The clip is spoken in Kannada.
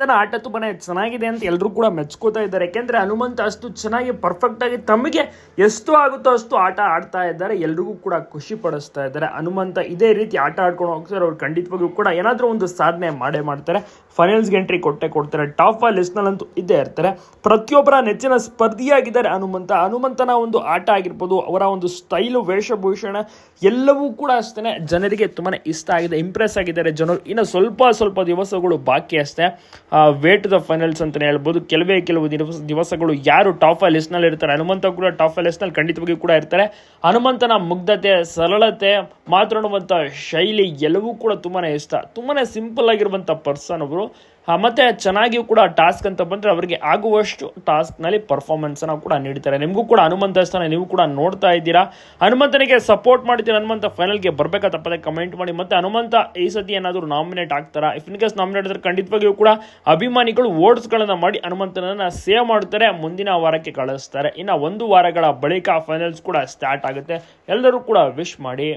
ತನ್ನ ಆಟ ತುಂಬಾ ಚೆನ್ನಾಗಿದೆ ಅಂತ ಎಲ್ಲರೂ ಕೂಡ ಮೆಚ್ಕೋತಾ ಇದ್ದಾರೆ. ಯಾಕೆಂದ್ರೆ ಹನುಮಂತ ಅಷ್ಟು ಚೆನ್ನಾಗಿ ಪರ್ಫೆಕ್ಟ್ ಆಗಿ ತಮಗೆ ಎಷ್ಟು ಆಗುತ್ತೋ ಅಷ್ಟು ಆಟ ಆಡ್ತಾ ಇದ್ದಾರೆ. ಎಲ್ರಿಗೂ ಕೂಡ ಖುಷಿ ಪಡಿಸ್ತಾ ಇದ್ದಾರೆ. ಹನುಮಂತ ಇದೇ ರೀತಿ ಆಟ ಆಡ್ಕೊಂಡು ಹೋಗ್ತಾರೆ. ಅವ್ರು ಖಂಡಿತವಾಗಿಯೂ ಕೂಡ ಏನಾದರೂ ಒಂದು ಸಾಧನೆ ಮಾಡೇ ಮಾಡ್ತಾರೆ. ಫೈನಲ್ಸ್ಗೆ ಎಂಟ್ರಿ ಕೊಟ್ಟೆ ಕೊಡ್ತಾರೆ. ಟಾಪ್ ಆ ಲಿಸ್ಟ್ನಲ್ಲಂತೂ ಇದ್ದೇ ಇರ್ತಾರೆ. ಪ್ರತಿಯೊಬ್ಬರ ನೆಚ್ಚಿನ ಸ್ಪರ್ಧಿಯಾಗಿದ್ದಾರೆ ಹನುಮಂತ. ಹನುಮಂತನ ಒಂದು ಆಟ ಆಗಿರ್ಬೋದು, ಅವರ ಒಂದು ಸ್ಟೈಲು ವೇಷಭೂಷಣ ಎಲ್ಲವೂ ಕೂಡ ಅಷ್ಟೇ ಜನರಿಗೆ ತುಂಬಾ ಇಷ್ಟ ಆಗಿದೆ ಇಂಪ್ರೆಸ್ ಆಗಿದ್ದಾರೆ. ಜನರು ಇನ್ನು ಸ್ವಲ್ಪ ಸ್ವಲ್ಪ ದಿವಸಗಳು ಬಾಕಿ ಅಷ್ಟೇ. ವೇಟ್ ದ ಫೈನಲ್ಸ್ ಅಂತಲೇ ಹೇಳ್ಬೋದು. ಕೆಲವೇ ಕೆಲವು ದಿವಸ, ದಿವಸಗಳು ಯಾರು ಟಾಪ್ ಫೈವ್ ಲಿಸ್ಟ್ನಲ್ಲಿ ಇರ್ತಾರೆ ಹನುಮಂತ ಕೂಡ ಟಾಪ್ ಫೈವ್ ಲಿಸ್ಟ್ನಲ್ಲಿ ಖಂಡಿತವಾಗಿಯೂ ಕೂಡ ಇರ್ತಾರೆ. ಹನುಮಂತನ ಮುಗ್ಧತೆ, ಸರಳತೆ ಮಾತನಾಡುವಂಥ ಶೈಲಿ ಎಲ್ಲವೂ ಕೂಡ ತುಂಬಾ ಇಷ್ಟ. ತುಂಬಾ ಸಿಂಪಲ್ ಆಗಿರುವಂಥ ಪರ್ಸನ್ ಅವರು ಮತ್ತು ಮತ್ತೆ ಚೆನ್ನಾಗಿಯೂ ಕೂಡ ಟಾಸ್ಕ್ ಅಂತ ಬಂದರೆ ಅವರಿಗೆ ಆಗುವಷ್ಟು ಟಾಸ್ಕ್ನಲ್ಲಿ ಪರ್ಫಾರ್ಮೆನ್ಸನ್ನು ಕೂಡ ನೀಡ್ತಾರೆ. ನಿಮಗೂ ಕೂಡ ಹನುಮಂತ ಸ್ಥಾನ ನೀವು ಕೂಡ ನೋಡ್ತಾ ಇದ್ದೀರಾ. ಹನುಮಂತನಿಗೆ ಸಪೋರ್ಟ್ ಮಾಡ್ತೀನಿ ಹನುಮಂತ ಫೈನಲ್ಗೆ ಬರಬೇಕಾ ತಪ್ಪದೆ ಕಮೆಂಟ್ ಮಾಡಿ. ಮತ್ತು ಹನುಮಂತ ಈ ಸತಿ ಏನಾದರೂ ನಾಮಿನೇಟ್ ಆಗ್ತಾರಾ? ಇಫ್ ಇನ್ ಕೇಸ್ ನಾಮಿನೇಟ್ ಆದರೆ ಖಂಡಿತವಾಗಿಯೂ ಕೂಡ ಅಭಿಮಾನಿಗಳು ವೋಟ್ಸ್ಗಳನ್ನು ಮಾಡಿ ಹನುಮಂತನನ್ನು ಸೇವ್ ಮಾಡ್ತಾರೆ. ಮುಂದಿನ ವಾರಕ್ಕೆ ಕಳಿಸ್ತಾರೆ. ಇನ್ನು ಒಂದು ವಾರಗಳ ಬಳಿಕ ಫೈನಲ್ಸ್ ಕೂಡ ಸ್ಟಾರ್ಟ್ ಆಗುತ್ತೆ. ಎಲ್ಲರೂ ಕೂಡ ವಿಶ್ ಮಾಡಿ.